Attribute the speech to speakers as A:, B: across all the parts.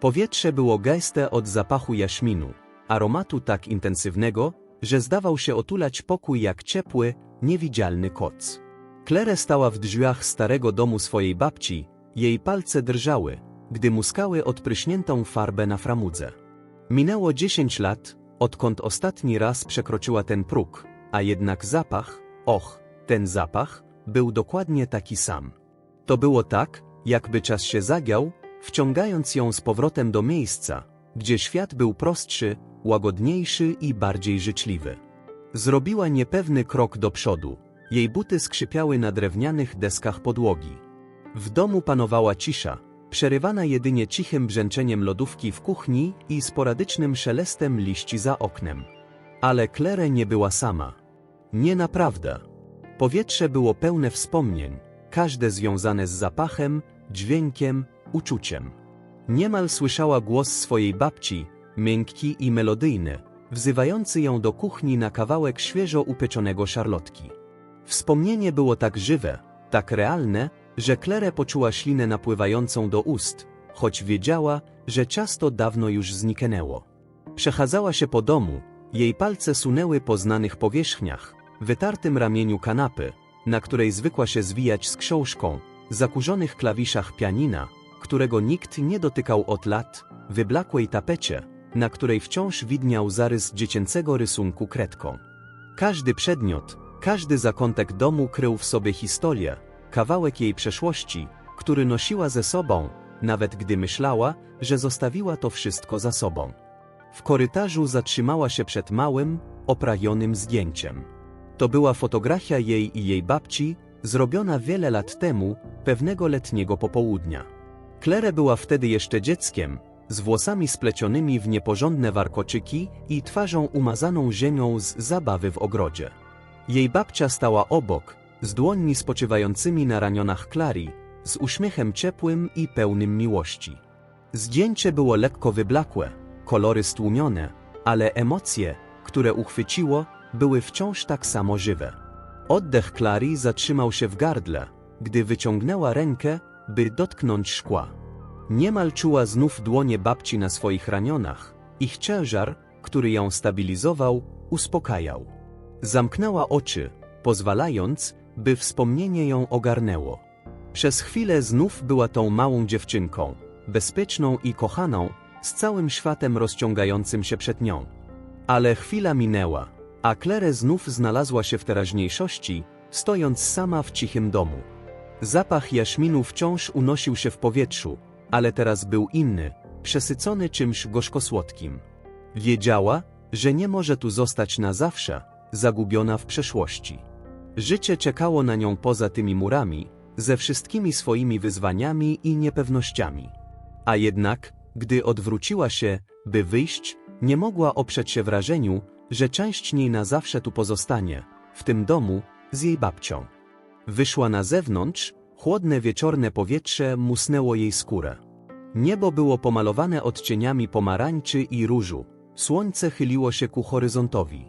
A: Powietrze było gęste od zapachu jaśminu, aromatu tak intensywnego, że zdawał się otulać pokój jak ciepły, niewidzialny koc. Klere stała w drzwiach starego domu swojej babci, jej palce drżały, gdy muskały odpryśniętą farbę na framudze. Minęło dziesięć lat, odkąd ostatni raz przekroczyła ten próg, a jednak zapach, och, ten zapach, był dokładnie taki sam. To było tak, jakby czas się zagiął, wciągając ją z powrotem do miejsca, gdzie świat był prostszy, łagodniejszy i bardziej życzliwy. Zrobiła niepewny krok do przodu. Jej buty skrzypiały na drewnianych deskach podłogi. W domu panowała cisza, przerywana jedynie cichym brzęczeniem lodówki w kuchni i sporadycznym szelestem liści za oknem. Ale Klere nie była sama. Nie naprawdę. Powietrze było pełne wspomnień, każde związane z zapachem, dźwiękiem, uczuciem. Niemal słyszała głos swojej babci, miękki i melodyjny, wzywający ją do kuchni na kawałek świeżo upieczonego szarlotki. Wspomnienie było tak żywe, tak realne, że Klere poczuła ślinę napływającą do ust, choć wiedziała, że ciasto dawno już zniknęło. Przechadzała się po domu, jej palce sunęły po znanych powierzchniach, wytartym ramieniu kanapy, na której zwykła się zwijać z książką, zakurzonych klawiszach pianina, którego nikt nie dotykał od lat, wyblakłej tapecie, na której wciąż widniał zarys dziecięcego rysunku kredką. Każdy przedmiot, każdy zakątek domu krył w sobie historię, kawałek jej przeszłości, który nosiła ze sobą, nawet gdy myślała, że zostawiła to wszystko za sobą. W korytarzu zatrzymała się przed małym, oprajonym zdjęciem. To była fotografia jej i jej babci, zrobiona wiele lat temu, pewnego letniego popołudnia. Klere była wtedy jeszcze dzieckiem, z włosami splecionymi w nieporządne warkoczyki i twarzą umazaną ziemią z zabawy w ogrodzie. Jej babcia stała obok, z dłońmi spoczywającymi na ramionach Klari, z uśmiechem ciepłym i pełnym miłości. Zdjęcie było lekko wyblakłe, kolory stłumione, ale emocje, które uchwyciło, były wciąż tak samo żywe. Oddech Klari zatrzymał się w gardle, gdy wyciągnęła rękę, by dotknąć szkła. Niemal czuła znów dłonie babci na swoich ramionach, ich ciężar, który ją stabilizował, uspokajał. Zamknęła oczy, pozwalając, by wspomnienie ją ogarnęło. Przez chwilę znów była tą małą dziewczynką, bezpieczną i kochaną, z całym światem rozciągającym się przed nią. Ale chwila minęła, a Klere znów znalazła się w teraźniejszości, stojąc sama w cichym domu. Zapach jaśminu wciąż unosił się w powietrzu, ale teraz był inny, przesycony czymś gorzkosłodkim. Wiedziała, że nie może tu zostać na zawsze, zagubiona w przeszłości. Życie czekało na nią poza tymi murami, ze wszystkimi swoimi wyzwaniami i niepewnościami. A jednak, gdy odwróciła się, by wyjść, nie mogła oprzeć się wrażeniu, że część niej na zawsze tu pozostanie, w tym domu, z jej babcią. Wyszła na zewnątrz, chłodne wieczorne powietrze musnęło jej skórę. Niebo było pomalowane odcieniami pomarańczy i różu, słońce chyliło się ku horyzontowi.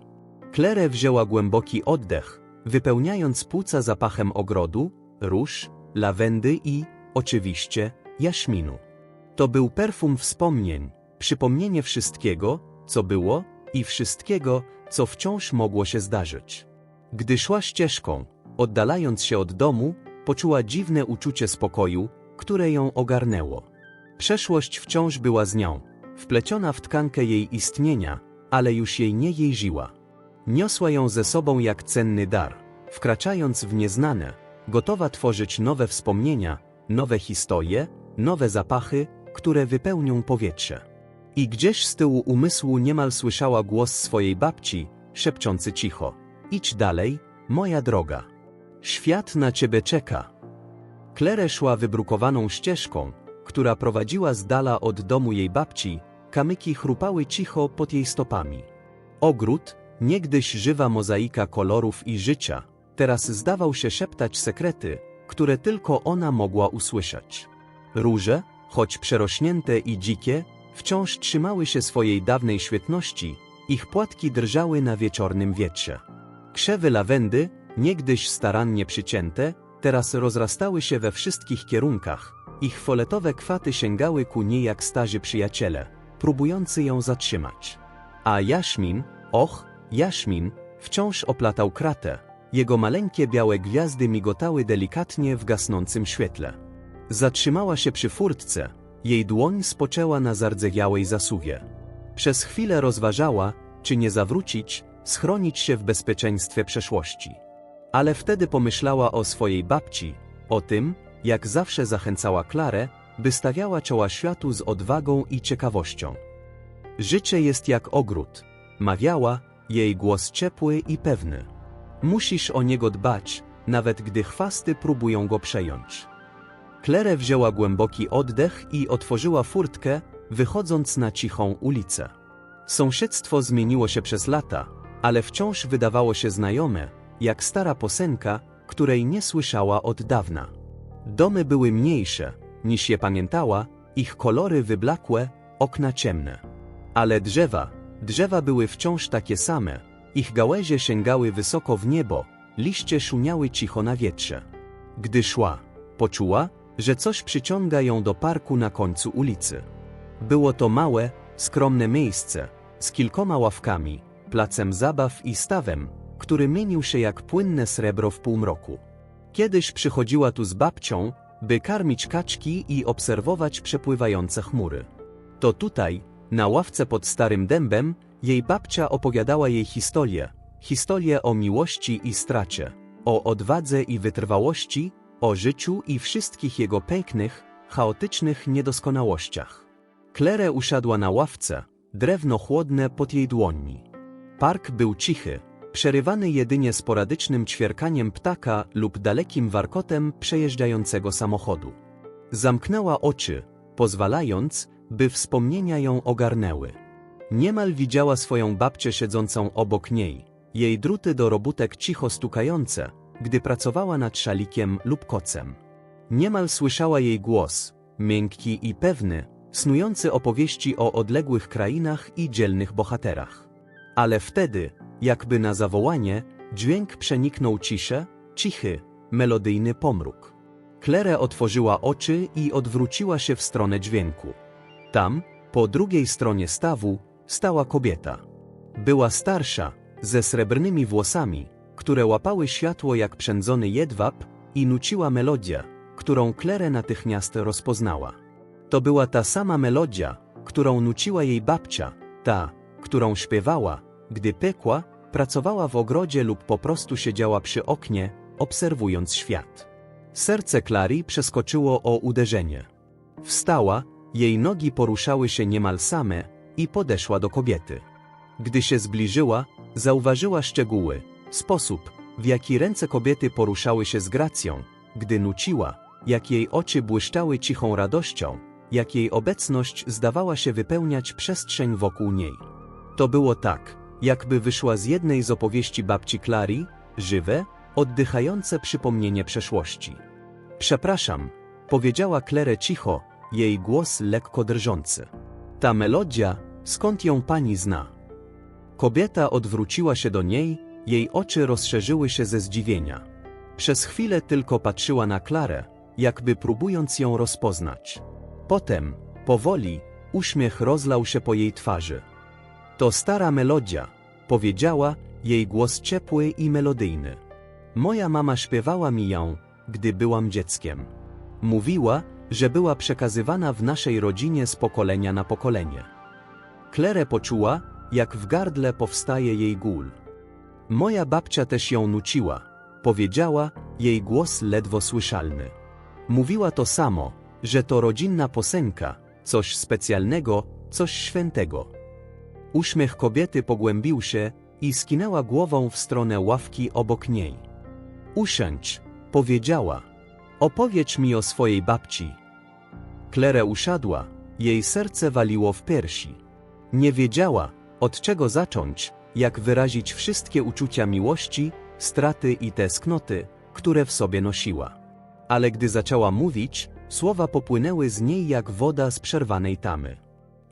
A: Klere wzięła głęboki oddech, wypełniając płuca zapachem ogrodu, róż, lawendy i, oczywiście, jaśminu. To był perfum wspomnień, przypomnienie wszystkiego, co było i wszystkiego, co wciąż mogło się zdarzyć. Gdy szła ścieżką, oddalając się od domu, poczuła dziwne uczucie spokoju, które ją ogarnęło. Przeszłość wciąż była z nią, wpleciona w tkankę jej istnienia, ale już jej nie jeździła. Niosła ją ze sobą jak cenny dar, wkraczając w nieznane, gotowa tworzyć nowe wspomnienia, nowe historie, nowe zapachy, które wypełnią powietrze. I gdzieś z tyłu umysłu niemal słyszała głos swojej babci, szepczący cicho: Idź dalej, moja droga. Świat na ciebie czeka. Klere szła wybrukowaną ścieżką, która prowadziła z dala od domu jej babci, kamyki chrupały cicho pod jej stopami. Ogród, niegdyś żywa mozaika kolorów i życia, teraz zdawał się szeptać sekrety, które tylko ona mogła usłyszeć. Róże, choć przerośnięte i dzikie, wciąż trzymały się swojej dawnej świetności, ich płatki drżały na wieczornym wietrze. Krzewy lawendy, niegdyś starannie przycięte, teraz rozrastały się we wszystkich kierunkach, Ich foletowe kwaty sięgały ku niej jak starzy przyjaciele, próbujący ją zatrzymać. A Jaśmin, och, Jaśmin, wciąż oplatał kratę. Jego maleńkie białe gwiazdy migotały delikatnie w gasnącym świetle. Zatrzymała się przy furtce, jej dłoń spoczęła na zardzewiałej zasuwie. Przez chwilę rozważała, czy nie zawrócić, schronić się w bezpieczeństwie przeszłości. Ale wtedy pomyślała o swojej babci, o tym, jak zawsze zachęcała Klarę, by stawiała czoła światu z odwagą i ciekawością. Życie jest jak ogród, mawiała, jej głos ciepły i pewny. Musisz o niego dbać, nawet gdy chwasty próbują go przejąć. Klerę wzięła głęboki oddech i otworzyła furtkę, wychodząc na cichą ulicę. Sąsiedztwo zmieniło się przez lata, ale wciąż wydawało się znajome, jak stara posenka, której nie słyszała od dawna. Domy były mniejsze, niż je pamiętała, ich kolory wyblakłe, okna ciemne. Ale drzewa, drzewa były wciąż takie same, ich gałęzie sięgały wysoko w niebo, liście szumiały cicho na wietrze. Gdy szła, poczuła, że coś przyciąga ją do parku na końcu ulicy. Było to małe, skromne miejsce, z kilkoma ławkami, placem zabaw i stawem, który mienił się jak płynne srebro w półmroku. Kiedyś przychodziła tu z babcią, by karmić kaczki i obserwować przepływające chmury. To tutaj, na ławce pod starym dębem, jej babcia opowiadała jej historię, historię o miłości i stracie, o odwadze i wytrwałości, o życiu i wszystkich jego pięknych, chaotycznych niedoskonałościach. Klerę usiadła na ławce, drewno chłodne pod jej dłoni. Park był cichy, przerywany jedynie sporadycznym ćwierkaniem ptaka lub dalekim warkotem przejeżdżającego samochodu. Zamknęła oczy, pozwalając, by wspomnienia ją ogarnęły. Niemal widziała swoją babcię siedzącą obok niej, jej druty do robótek cicho stukające, gdy pracowała nad szalikiem lub kocem. Niemal słyszała jej głos, miękki i pewny, snujący opowieści o odległych krainach i dzielnych bohaterach. Ale wtedy, jakby na zawołanie, dźwięk przeniknął ciszę, cichy, melodyjny pomruk. Klerę otworzyła oczy i odwróciła się w stronę dźwięku. Tam, po drugiej stronie stawu, stała kobieta. Była starsza, ze srebrnymi włosami, które łapały światło jak przędzony jedwab i nuciła melodię, którą Klerę natychmiast rozpoznała. To była ta sama melodia, którą nuciła jej babcia, ta, którą śpiewała, gdy pekła, pracowała w ogrodzie lub po prostu siedziała przy oknie, obserwując świat. Serce Klary przeskoczyło o uderzenie. Wstała, jej nogi poruszały się niemal same i podeszła do kobiety. Gdy się zbliżyła, zauważyła szczegóły, sposób, w jaki ręce kobiety poruszały się z gracją, gdy nuciła, jak jej oczy błyszczały cichą radością, jak jej obecność zdawała się wypełniać przestrzeń wokół niej. To było tak, jakby wyszła z jednej z opowieści babci Klary, żywe, oddychające przypomnienie przeszłości. Przepraszam, powiedziała Klerę cicho, jej głos lekko drżący. Ta melodia, skąd ją pani zna? Kobieta odwróciła się do niej, jej oczy rozszerzyły się ze zdziwienia. Przez chwilę tylko patrzyła na Klarę, jakby próbując ją rozpoznać. Potem, powoli, uśmiech rozlał się po jej twarzy. To stara melodia, powiedziała, jej głos ciepły i melodyjny. Moja mama śpiewała mi ją, gdy byłam dzieckiem. Mówiła, że była przekazywana w naszej rodzinie z pokolenia na pokolenie. Klerę poczuła, jak w gardle powstaje jej gól. Moja babcia też ją nuciła, powiedziała, jej głos ledwo słyszalny. Mówiła to samo, że to rodzinna posenka, coś specjalnego, coś świętego. Uśmiech kobiety pogłębił się i skinęła głową w stronę ławki obok niej. Usiądź, powiedziała. Opowiedz mi o swojej babci. Klerę usiadła, jej serce waliło w piersi. Nie wiedziała, od czego zacząć, jak wyrazić wszystkie uczucia miłości, straty i tęsknoty, które w sobie nosiła. Ale gdy zaczęła mówić, słowa popłynęły z niej jak woda z przerwanej tamy.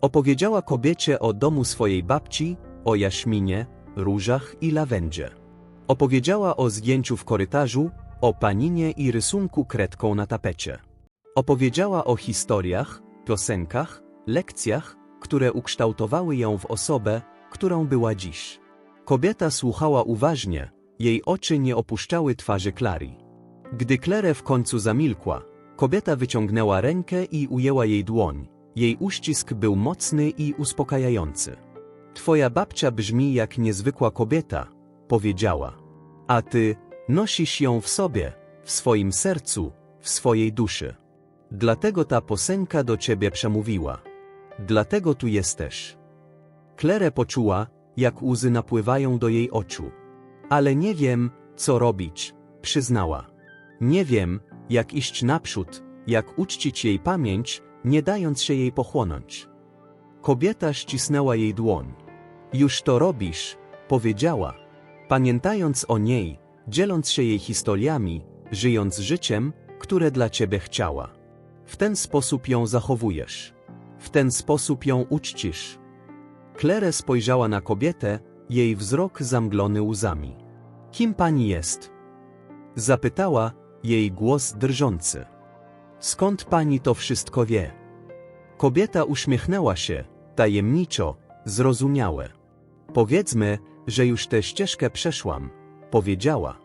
A: Opowiedziała kobiecie o domu swojej babci, o jaśminie, różach i lawendzie. Opowiedziała o zdjęciu w korytarzu, o paninie i rysunku kredką na tapecie. Opowiedziała o historiach, piosenkach, lekcjach, które ukształtowały ją w osobę, którą była dziś. Kobieta słuchała uważnie, jej oczy nie opuszczały twarzy Clary. Gdy Claire w końcu zamilkła, kobieta wyciągnęła rękę i ujęła jej dłoń. Jej uścisk był mocny i uspokajający. Twoja babcia brzmi jak niezwykła kobieta, powiedziała. A ty nosisz ją w sobie, w swoim sercu, w swojej duszy. Dlatego ta posenka do ciebie przemówiła. Dlatego tu jesteś. Klere poczuła, jak łzy napływają do jej oczu. Ale nie wiem, co robić, przyznała. Nie wiem, jak iść naprzód, jak uczcić jej pamięć, nie dając się jej pochłonąć. Kobieta ścisnęła jej dłoń. Już to robisz, powiedziała. Pamiętając o niej, dzieląc się jej historiami, żyjąc życiem, które dla ciebie chciała. W ten sposób ją zachowujesz. W ten sposób ją uczcisz. Klere spojrzała na kobietę, jej wzrok zamglony łzami. Kim pani jest? Zapytała, jej głos drżący. Skąd pani to wszystko wie? Kobieta uśmiechnęła się, tajemniczo, zrozumiałe. Powiedzmy, że już tę ścieżkę przeszłam, powiedziała.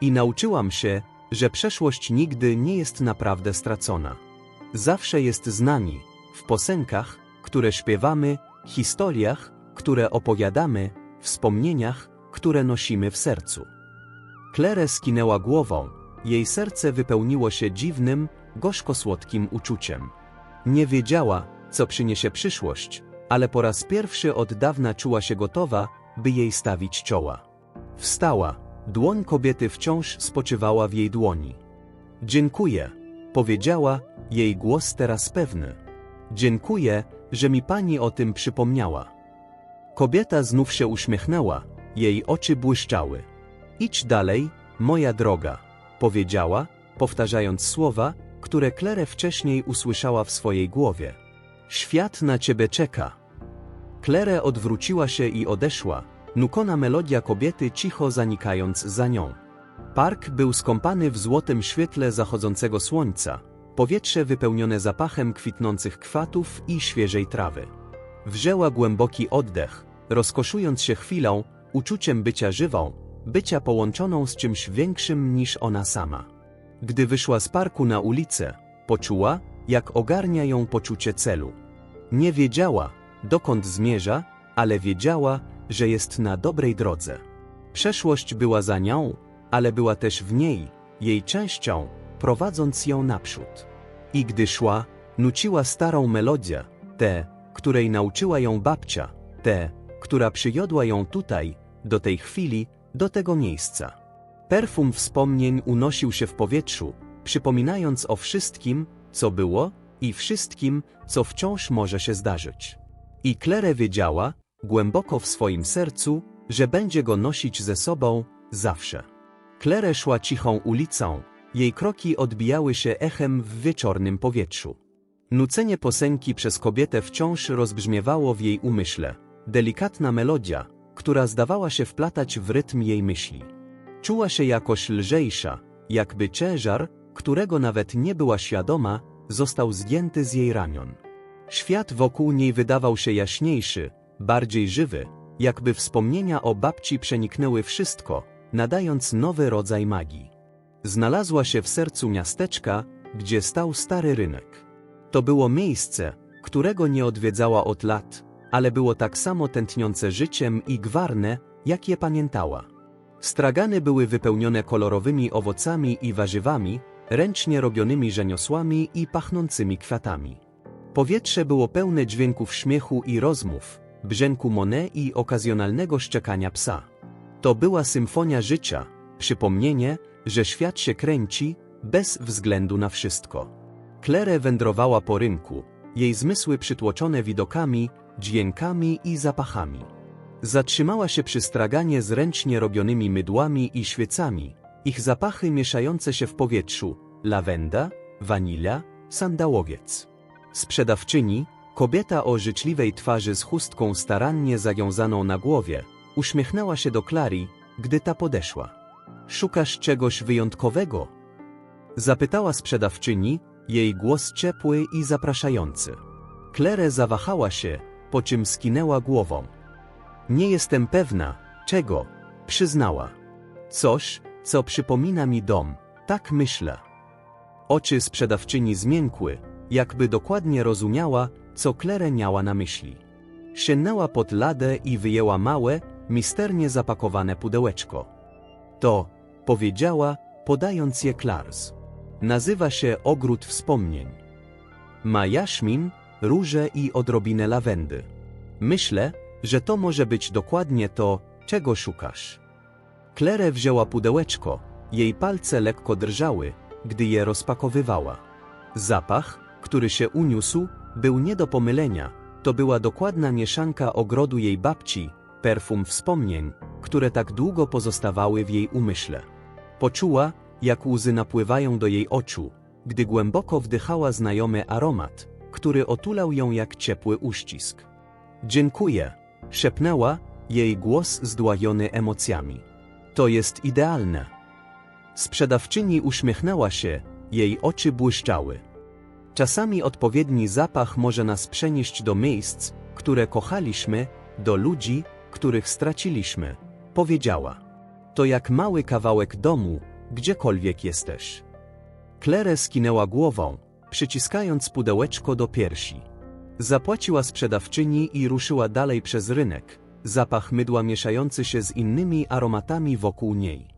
A: I nauczyłam się, że przeszłość nigdy nie jest naprawdę stracona. Zawsze jest z nami, w posenkach, które śpiewamy, historiach, które opowiadamy, wspomnieniach, które nosimy w sercu. Klere skinęła głową, jej serce wypełniło się dziwnym, gorzko-słodkim uczuciem. Nie wiedziała, co przyniesie przyszłość, ale po raz pierwszy od dawna czuła się gotowa, by jej stawić czoła. Wstała, dłoń kobiety wciąż spoczywała w jej dłoni. Dziękuję, powiedziała, jej głos teraz pewny. Dziękuję, że mi pani o tym przypomniała. Kobieta znów się uśmiechnęła, jej oczy błyszczały. Idź dalej, moja droga, powiedziała, powtarzając słowa, które Klere wcześniej usłyszała w swojej głowie. Świat na ciebie czeka. Klere odwróciła się i odeszła, nukona melodia kobiety cicho zanikając za nią. Park był skąpany w złotym świetle zachodzącego słońca, powietrze wypełnione zapachem kwitnących kwatów i świeżej trawy. Wzięła głęboki oddech, rozkoszując się chwilą, uczuciem bycia żywą, bycia połączoną z czymś większym niż ona sama. Gdy wyszła z parku na ulicę, poczuła, jak ogarnia ją poczucie celu. Nie wiedziała, dokąd zmierza, ale wiedziała, że jest na dobrej drodze. Przeszłość była za nią, ale była też w niej, jej częścią, prowadząc ją naprzód. I gdy szła, nuciła starą melodię, tę, której nauczyła ją babcia, tę, która przyjodła ją tutaj, do tej chwili, do tego miejsca. Perfum wspomnień unosił się w powietrzu, przypominając o wszystkim, co było i wszystkim, co wciąż może się zdarzyć. I Klere wiedziała, głęboko w swoim sercu, że będzie go nosić ze sobą zawsze. Klere szła cichą ulicą, jej kroki odbijały się echem w wieczornym powietrzu. Nucenie posenki przez kobietę wciąż rozbrzmiewało w jej umyśle. Delikatna melodia, która zdawała się wplatać w rytm jej myśli. Czuła się jakoś lżejsza, jakby ciężar, którego nawet nie była świadoma, został zdjęty z jej ramion. Świat wokół niej wydawał się jaśniejszy, bardziej żywy, jakby wspomnienia o babci przeniknęły wszystko, nadając nowy rodzaj magii. Znalazła się w sercu miasteczka, gdzie stał stary rynek. To było miejsce, którego nie odwiedzała od lat, ale było tak samo tętniące życiem i gwarne, jak je pamiętała. Stragany były wypełnione kolorowymi owocami i warzywami, ręcznie robionymi rzeniosłami i pachnącymi kwiatami. Powietrze było pełne dźwięków śmiechu i rozmów, brzęku Monet i okazjonalnego szczekania psa. To była symfonia życia, przypomnienie, że świat się kręci, bez względu na wszystko. Klere wędrowała po rynku, jej zmysły przytłoczone widokami, dźwiękami i zapachami. Zatrzymała się przy straganie z ręcznie robionymi mydłami i świecami, ich zapachy mieszające się w powietrzu, lawenda, wanilia, sandałowiec. Sprzedawczyni, kobieta o życzliwej twarzy z chustką starannie zawiązaną na głowie, uśmiechnęła się do Klari, gdy ta podeszła. Szukasz czegoś wyjątkowego? Zapytała sprzedawczyni, jej głos ciepły i zapraszający. Klere zawahała się, po czym skinęła głową. Nie jestem pewna, czego, przyznała. Coś, co przypomina mi dom, tak myślę. Oczy sprzedawczyni zmiękły, jakby dokładnie rozumiała, co Klere miała na myśli. Sięgnęła pod ladę i wyjęła małe, misternie zapakowane pudełeczko. To, powiedziała, podając je Klars. Nazywa się Ogród Wspomnień. Ma jaśmin, róże i odrobinę lawendy. Myślę, że to może być dokładnie to, czego szukasz. Klere wzięła pudełeczko, jej palce lekko drżały, gdy je rozpakowywała. Zapach, który się uniósł, był nie do pomylenia. To była dokładna mieszanka ogrodu jej babci, perfum wspomnień, które tak długo pozostawały w jej umyśle. Poczuła, jak łzy napływają do jej oczu, gdy głęboko wdychała znajomy aromat, który otulał ją jak ciepły uścisk. Dziękuję, szepnęła, jej głos zdłajony emocjami. To jest idealne. Sprzedawczyni uśmiechnęła się, jej oczy błyszczały. Czasami odpowiedni zapach może nas przenieść do miejsc, które kochaliśmy, do ludzi, których straciliśmy, powiedziała. To jak mały kawałek domu, gdziekolwiek jesteś. Klere skinęła głową, przyciskając pudełeczko do piersi. Zapłaciła sprzedawczyni i ruszyła dalej przez rynek, zapach mydła mieszający się z innymi aromatami wokół niej.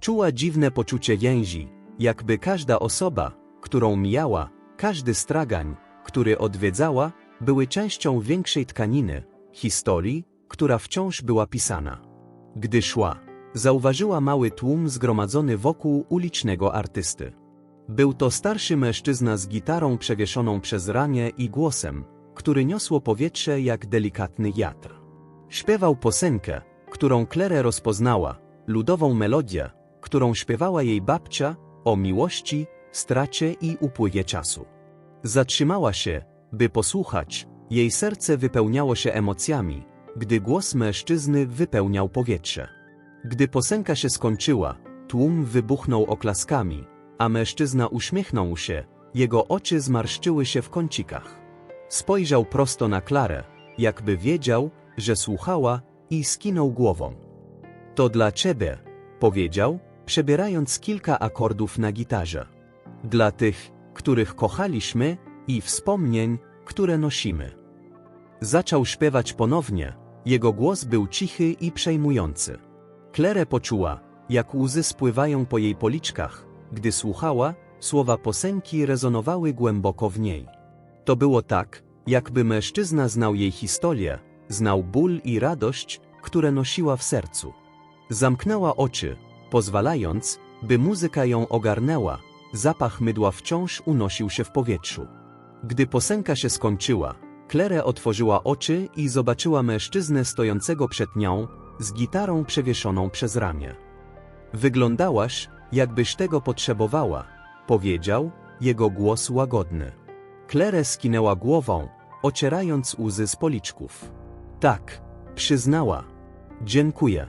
A: Czuła dziwne poczucie więzi, jakby każda osoba, którą mijała, każdy stragań, który odwiedzała, były częścią większej tkaniny, historii, która wciąż była pisana. Gdy szła, zauważyła mały tłum zgromadzony wokół ulicznego artysty. Był to starszy mężczyzna z gitarą przewieszoną przez ramię i głosem, który niosło powietrze jak delikatny wiatr. Śpiewał piosenkę, którą Klere rozpoznała, ludową melodię, którą śpiewała jej babcia o miłości, stracie i upływie czasu. Zatrzymała się, by posłuchać, jej serce wypełniało się emocjami, gdy głos mężczyzny wypełniał powietrze. Gdy piosenka się skończyła, tłum wybuchnął oklaskami, a mężczyzna uśmiechnął się, jego oczy zmarszczyły się w kącikach. Spojrzał prosto na Klarę, jakby wiedział, że słuchała i skinął głową. To dla ciebie, powiedział, przebierając kilka akordów na gitarze. Dla tych, których kochaliśmy i wspomnień, które nosimy. Zaczął śpiewać ponownie, jego głos był cichy i przejmujący. Klere poczuła, jak łzy spływają po jej policzkach, gdy słuchała, słowa piosenki rezonowały głęboko w niej. To było tak, jakby mężczyzna znał jej historię, znał ból i radość, które nosiła w sercu. Zamknęła oczy, pozwalając, by muzyka ją ogarnęła, zapach mydła wciąż unosił się w powietrzu. Gdy piosenka się skończyła, Klere otworzyła oczy i zobaczyła mężczyznę stojącego przed nią, z gitarą przewieszoną przez ramię. Wyglądałaś, jakbyś tego potrzebowała, powiedział, jego głos łagodny. Klere skinęła głową, ocierając łzy z policzków. Tak, przyznała. Dziękuję.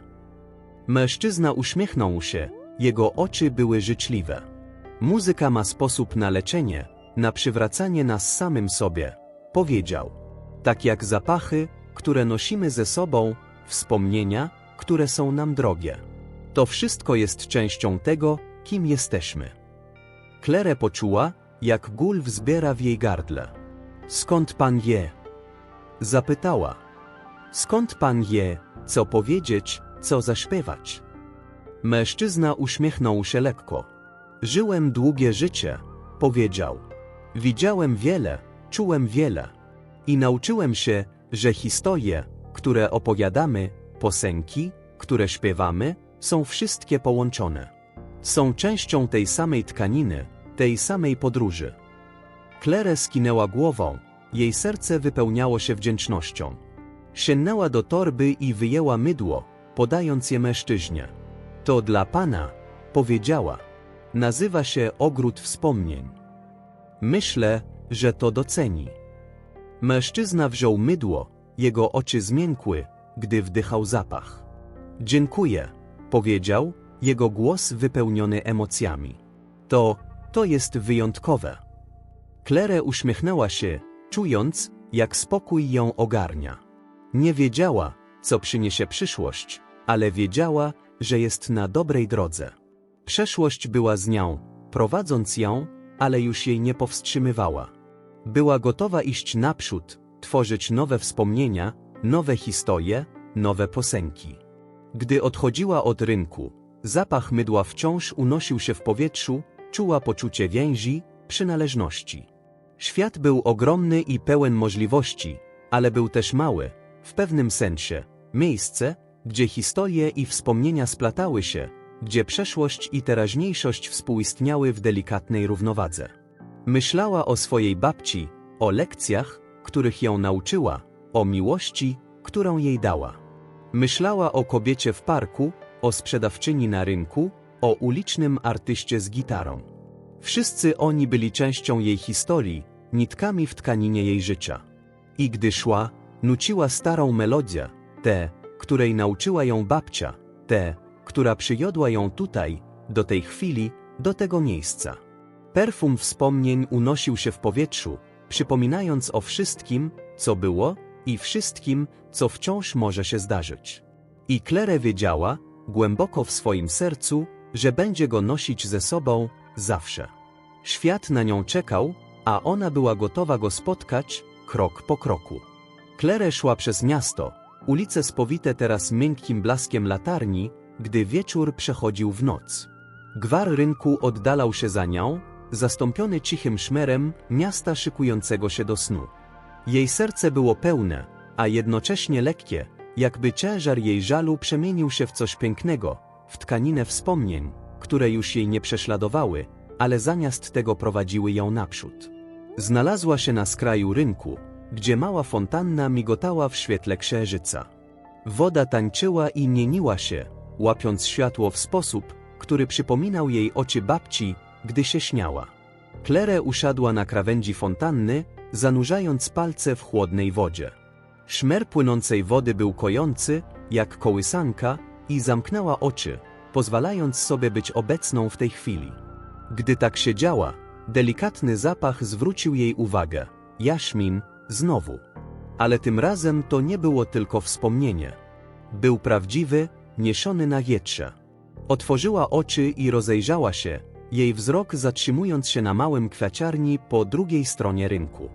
A: Mężczyzna uśmiechnął się, jego oczy były życzliwe. Muzyka ma sposób na leczenie, na przywracanie nas samym sobie, powiedział. Tak jak zapachy, które nosimy ze sobą, wspomnienia, które są nam drogie. To wszystko jest częścią tego, kim jesteśmy. Klere poczuła, jak gól wzbiera w jej gardle. Skąd pan je? Zapytała. Skąd pan je, co powiedzieć, co zaśpiewać? Mężczyzna uśmiechnął się lekko. Żyłem długie życie, powiedział. Widziałem wiele, czułem wiele. I nauczyłem się, że historie, które opowiadamy, piosenki, które śpiewamy, są wszystkie połączone. Są częścią tej samej tkaniny, tej samej podróży. Klere skinęła głową, jej serce wypełniało się wdzięcznością. Sięgnęła do torby i wyjęła mydło, podając je mężczyźnie. To dla pana, powiedziała. Nazywa się Ogród Wspomnień. Myślę, że to doceni. Mężczyzna wziął mydło, jego oczy zmiękły, gdy wdychał zapach. Dziękuję, powiedział, jego głos wypełniony emocjami. To, to jest wyjątkowe. Klere uśmiechnęła się, czując, jak spokój ją ogarnia. Nie wiedziała, co przyniesie przyszłość, ale wiedziała, że jest na dobrej drodze. Przeszłość była z nią, prowadząc ją, ale już jej nie powstrzymywała. Była gotowa iść naprzód, tworzyć nowe wspomnienia, nowe historie, nowe posenki. Gdy odchodziła od rynku, zapach mydła wciąż unosił się w powietrzu, czuła poczucie więzi, przynależności. Świat był ogromny i pełen możliwości, ale był też mały, w pewnym sensie, miejsce, gdzie historie i wspomnienia splatały się, gdzie przeszłość i teraźniejszość współistniały w delikatnej równowadze. Myślała o swojej babci, o lekcjach, których ją nauczyła, o miłości, którą jej dała. Myślała o kobiecie w parku, o sprzedawczyni na rynku, o ulicznym artyście z gitarą. Wszyscy oni byli częścią jej historii, nitkami w tkaninie jej życia. I gdy szła, nuciła starą melodię, tę, której nauczyła ją babcia, tę, która przyjodła ją tutaj, do tej chwili, do tego miejsca. Perfum wspomnień unosił się w powietrzu, przypominając o wszystkim, co było i wszystkim, co wciąż może się zdarzyć. I Claire wiedziała, głęboko w swoim sercu, że będzie go nosić ze sobą zawsze. Świat na nią czekał, a ona była gotowa go spotkać krok po kroku. Claire szła przez miasto, ulice spowite teraz miękkim blaskiem latarni, gdy wieczór przechodził w noc. Gwar rynku oddalał się za nią, zastąpiony cichym szmerem miasta szykującego się do snu. Jej serce było pełne, a jednocześnie lekkie, jakby ciężar jej żalu przemienił się w coś pięknego, w tkaninę wspomnień, które już jej nie prześladowały, ale zamiast tego prowadziły ją naprzód. Znalazła się na skraju rynku, gdzie mała fontanna migotała w świetle księżyca. Woda tańczyła i mieniła się, łapiąc światło w sposób, który przypominał jej oczy babci, gdy się śmiała. Klere usiadła na krawędzi fontanny, zanurzając palce w chłodnej wodzie. Szmer płynącej wody był kojący, jak kołysanka, i zamknęła oczy, pozwalając sobie być obecną w tej chwili. Gdy tak siedziała, delikatny zapach zwrócił jej uwagę. Jaśmin, znowu. Ale tym razem to nie było tylko wspomnienie. Był prawdziwy, niesiony na wietrze. Otworzyła oczy i rozejrzała się, jej wzrok zatrzymując się na małym kwiaciarni po drugiej stronie rynku.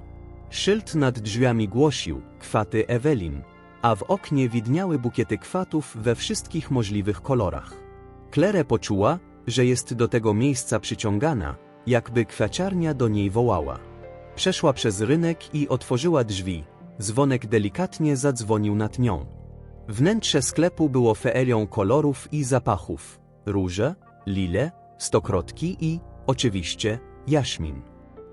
A: Szyld nad drzwiami głosił kwaty Ewelin, a w oknie widniały bukiety kwatów we wszystkich możliwych kolorach. Klere poczuła, że jest do tego miejsca przyciągana, jakby kwiaciarnia do niej wołała. Przeszła przez rynek i otworzyła drzwi. Dzwonek delikatnie zadzwonił nad nią. Wnętrze sklepu było feerią kolorów i zapachów. Róże, lile, stokrotki i, oczywiście, jaśmin.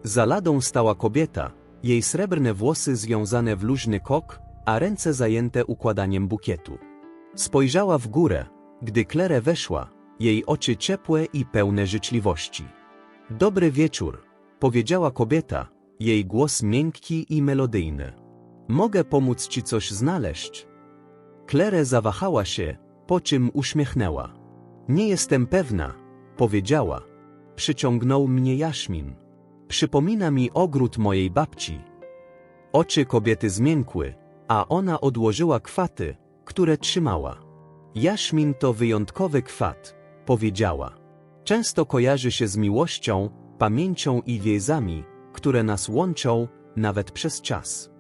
A: Za ladą stała kobieta, jej srebrne włosy związane w luźny kok, a ręce zajęte układaniem bukietu. Spojrzała w górę, gdy Klere weszła, jej oczy ciepłe i pełne życzliwości. Dobry wieczór, powiedziała kobieta, jej głos miękki i melodyjny. Mogę pomóc ci coś znaleźć? Klere zawahała się, po czym uśmiechnęła. Nie jestem pewna, powiedziała. Przyciągnął mnie jaśmin. Przypomina mi ogród mojej babci. Oczy kobiety zmiękły, a ona odłożyła kwaty, które trzymała. Jaśmin to wyjątkowy kwat, powiedziała. Często kojarzy się z miłością, pamięcią i więzami, które nas łączą, nawet przez czas.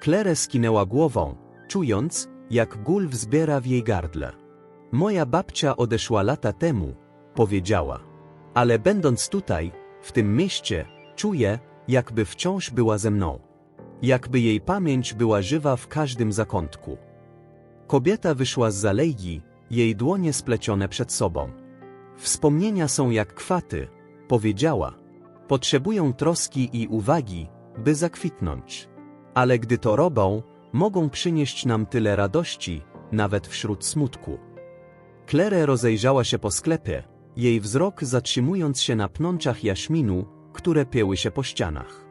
A: Klere skinęła głową, czując, jak gól wzbiera w jej gardle. Moja babcia odeszła lata temu, powiedziała. Ale będąc tutaj, w tym mieście, czuję, jakby wciąż była ze mną. Jakby jej pamięć była żywa w każdym zakątku. Kobieta wyszła z zalejgi, jej dłonie splecione przed sobą. Wspomnienia są jak kwaty, powiedziała. Potrzebują troski i uwagi, by zakwitnąć. Ale gdy to robią, mogą przynieść nam tyle radości, nawet wśród smutku. Klere rozejrzała się po sklepie, jej wzrok zatrzymując się na pnączach jaśminu, które pieły się po ścianach.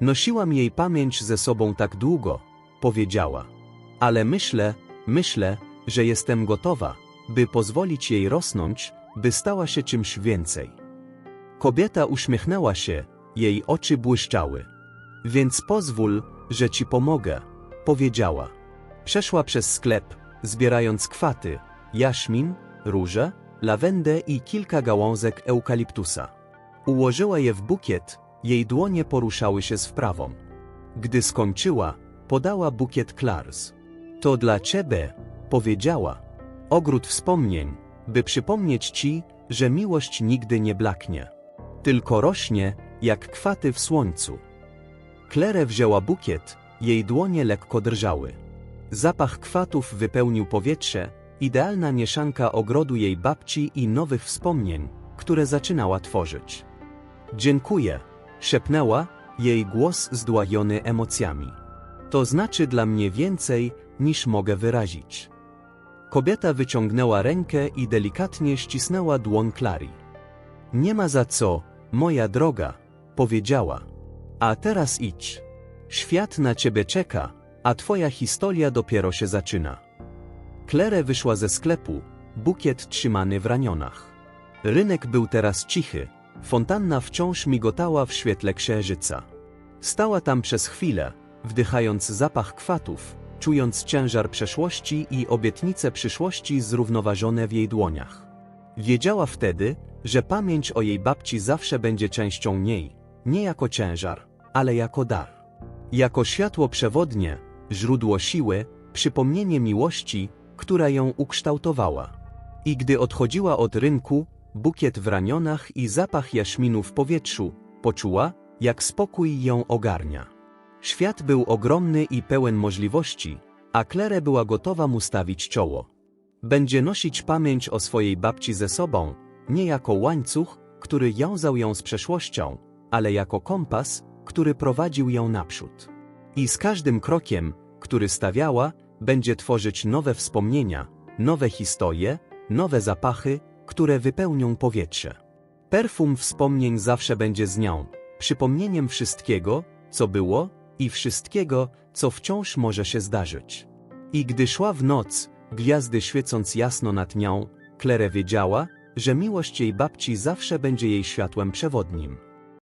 A: Nosiłam jej pamięć ze sobą tak długo, powiedziała. Ale myślę, myślę, że jestem gotowa, by pozwolić jej rosnąć, by stała się czymś więcej. Kobieta uśmiechnęła się, jej oczy błyszczały. Więc pozwól, że ci pomogę, powiedziała. Przeszła przez sklep, zbierając kwaty, jaśmin, róże, lawendę i kilka gałązek eukaliptusa. Ułożyła je w bukiet, jej dłonie poruszały się z wprawą. Gdy skończyła, podała bukiet Klars. To dla ciebie, powiedziała. Ogród wspomnień, by przypomnieć ci, że miłość nigdy nie blaknie. Tylko rośnie, jak kwaty w słońcu. Klere wzięła bukiet, jej dłonie lekko drżały. Zapach kwatów wypełnił powietrze, idealna mieszanka ogrodu jej babci i nowych wspomnień, które zaczynała tworzyć. Dziękuję, szepnęła, jej głos zdławiony emocjami. To znaczy dla mnie więcej, niż mogę wyrazić. Kobieta wyciągnęła rękę i delikatnie ścisnęła dłoń Klari. Nie ma za co, moja droga, powiedziała. A teraz idź. Świat na ciebie czeka, a twoja historia dopiero się zaczyna. Klere wyszła ze sklepu, bukiet trzymany w ramionach. Rynek był teraz cichy, fontanna wciąż migotała w świetle księżyca. Stała tam przez chwilę, wdychając zapach kwatów, czując ciężar przeszłości i obietnice przyszłości zrównoważone w jej dłoniach. Wiedziała wtedy, że pamięć o jej babci zawsze będzie częścią niej, nie jako ciężar, ale jako dar. Jako światło przewodnie, źródło siły, przypomnienie miłości, która ją ukształtowała. I gdy odchodziła od rynku, bukiet w ramionach i zapach jaśminu w powietrzu, poczuła, jak spokój ją ogarnia. Świat był ogromny i pełen możliwości, a Klere była gotowa mu stawić czoło. Będzie nosić pamięć o swojej babci ze sobą, nie jako łańcuch, który wiązał ją z przeszłością, ale jako kompas, który prowadził ją naprzód. I z każdym krokiem, który stawiała, będzie tworzyć nowe wspomnienia, nowe historie, nowe zapachy, które wypełnią powietrze. Perfum wspomnień zawsze będzie z nią, przypomnieniem wszystkiego, co było i wszystkiego, co wciąż może się zdarzyć. I gdy szła w noc, gwiazdy świecąc jasno nad nią, Klere wiedziała, że miłość jej babci zawsze będzie jej światłem przewodnim.